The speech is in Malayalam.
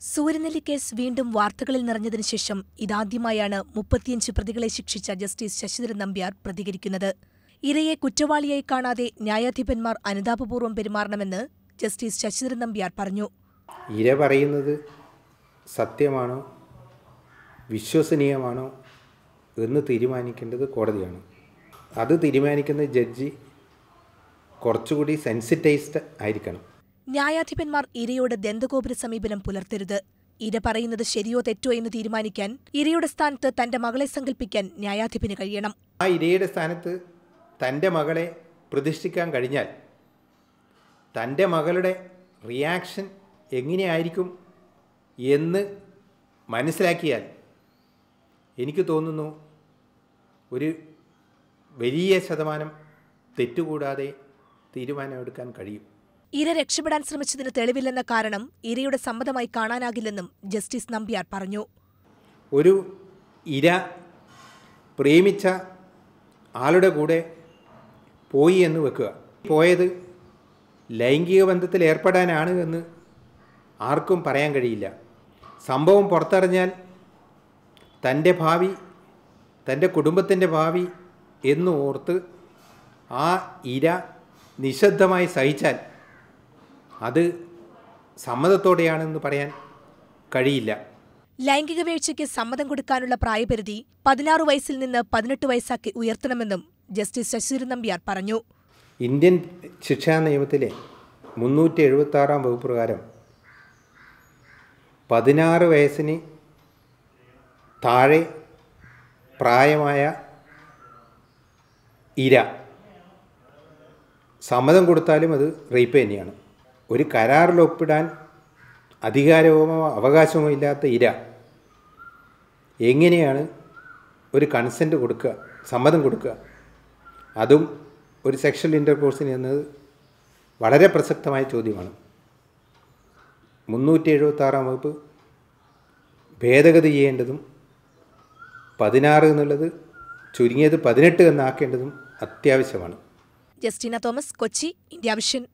സൂര്യനെല്ലി കേസ് വീണ്ടും വാർത്തകളിൽ നിറഞ്ഞതിനു ശേഷം ഇതാദ്യമായാണ് മുപ്പത്തിയഞ്ച് പ്രതികളെ ശിക്ഷിച്ച ജസ്റ്റിസ് ശശിധരൻ നമ്പ്യാർ പ്രതികരിക്കുന്നത്. ഇരയെ കുറ്റവാളിയായി കാണാതെ ന്യായാധിപന്മാർ അനുതാപപൂർവം പെരുമാറണമെന്ന് ജസ്റ്റിസ് ശശിധരൻ നമ്പ്യാർ പറഞ്ഞു. ഇര പറയുന്നത് സത്യമാണോ? വിശ്വസനീയമാണോ? എന്ന് തീരുമാനിക്കേണ്ടത് കോടതിയാണ്. അത് തീരുമാനിക്കുന്ന ജഡ്ജി കുറച്ചുകൂടി സെൻസിറ്റൈസ്ഡ് ആയിരിക്കണം. ന്യായാധിപന്മാർ ഇരയോട് ദന്തഗോപുര സമീപനം പുലർത്തരുത്. ഇര പറയുന്നത് ശരിയോ തെറ്റോ എന്ന് തീരുമാനിക്കാൻ ഇരയുടെ സ്ഥാനത്ത് തന്റെ മകളെ സങ്കല്പിക്കാൻ ന്യായാധിപന് കഴിയണം. ആ ഇരയുടെ സ്ഥാനത്ത് തന്റെ മകളെ പ്രതിഷ്ഠിക്കാൻ കഴിഞ്ഞാൽ തന്റെ മകളുടെ റിയാക്ഷൻ എങ്ങനെയായിരിക്കും എന്ന് മനസ്സിലാക്കിയാൽ എനിക്ക് തോന്നുന്നു ഒരു വലിയ ശതമാനം തെറ്റുകൂടാതെ തീരുമാനമെടുക്കാൻ കഴിയും. ഇര രക്ഷപ്പെടാൻ ശ്രമിച്ചതിന് തെളിവില്ലെന്ന കാരണം ഇരയുടെ സമ്മതമായി കാണാനാകില്ലെന്നും ജസ്റ്റിസ് നമ്പ്യാർ പറഞ്ഞു. ഒരു ഇര പ്രേമിച്ച ആളുടെ കൂടെ പോയി എന്ന് വെക്കുക. പോയത് ലൈംഗിക ബന്ധത്തിൽ ഏർപ്പെടാനാണ് എന്ന് ആർക്കും പറയാൻ കഴിയില്ല. സംഭവം പുറത്തറിഞ്ഞാൽ തന്റെ ഭാവി തന്റെ കുടുംബത്തിന്റെ ഭാവി എന്ന് ഓർത്ത് ആ ഇര നിശബ്ദമായി സഹിച്ചാൽ അത് സമ്മതത്തോടെയാണെന്ന് പറയാൻ കഴിയില്ല. ലൈംഗിക വീഴ്ചയ്ക്ക് സമ്മതം കൊടുക്കാനുള്ള പ്രായപരിധി പതിനാറ് വയസ്സിൽ നിന്ന് പതിനെട്ട് വയസ്സാക്കി ഉയർത്തണമെന്നും ജസ്റ്റിസ് ശശിധരൻ നമ്പ്യാർ പറഞ്ഞു. ഇന്ത്യൻ ശിക്ഷാ നിയമത്തിലെ മുന്നൂറ്റി എഴുപത്തി ആറാം വകുപ്പ് പ്രകാരം പതിനാറ് വയസ്സിന് താഴെ പ്രായമായ ഇര. സമ്മതം കൊടുത്താലും അത് റേപ്പ് തന്നെയാണ്. ഒരു കരാറിൽ ഒപ്പിടാൻ അധികാരമോ അവകാശമോ ഇല്ലാത്ത ഇര. എങ്ങനെയാണ് ഒരു കൺസെന്റ് കൊടുക്കുക സമ്മതം കൊടുക്കുക? അതും ഒരു സെക്ഷൽ ഇന്റർകോഴ്സിന് എന്നത് വളരെ പ്രസക്തമായ ചോദ്യമാണ്. മുന്നൂറ്റി എഴുപത്താറാം വകുപ്പ് ഭേദഗതി ചെയ്യേണ്ടതും പതിനാറ് എന്നുള്ളത് ചുരുങ്ങിയത് പതിനെട്ട് എന്നാക്കേണ്ടതും അത്യാവശ്യമാണ്. Justina Thomas Kochi India vision.